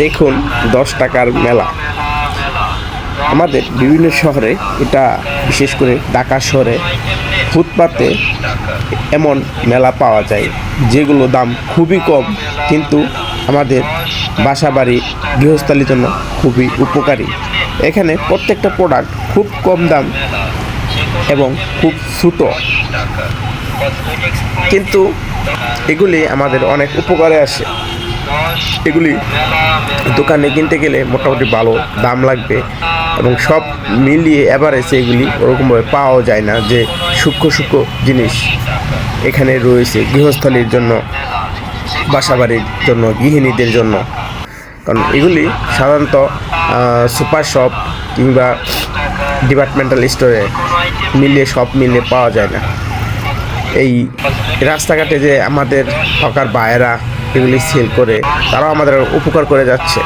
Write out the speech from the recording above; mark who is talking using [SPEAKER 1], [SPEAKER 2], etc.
[SPEAKER 1] দেখুন, দশ টাকার মেলা। আমাদের বিভিন্ন শহরে এটা, বিশেষ করে ঢাকা শহরে, ফুটপাতে এমন মেলা পাওয়া যায়, যেগুলো দাম খুবই কম, কিন্তু আমাদের বাসা বাড়ি গৃহস্থালির জন্য খুবই উপকারী। এখানে প্রত্যেকটা প্রোডাক্ট খুব কম দাম এবং খুব ছোট। কিন্তু এগুলি আমাদের অনেক উপকারে আসে। এগুলি দোকানে কিনতে গেলে মোটামুটি ভালো দাম লাগবে এবং সব মিলিয়ে এভারেজে এগুলি ওরকমভাবে পাওয়া যায় না যে সূক্ষ্ম সূক্ষ্ম জিনিস এখানে রয়েছে গৃহস্থলীর জন্য, বাসাবাড়ির জন্য, গৃহিণীদের জন্য। কারণ এগুলি সাধারণত সুপার শপ কিংবা ডিপার্টমেন্টাল স্টোরে মিলিয়ে সব মিলিয়ে পাওয়া যায় না। এই রাস্তাঘাটে যে আমাদের হকার বায়েরা এগুলি সেল করে তারাও আমাদের উপকার করে যাচ্ছে।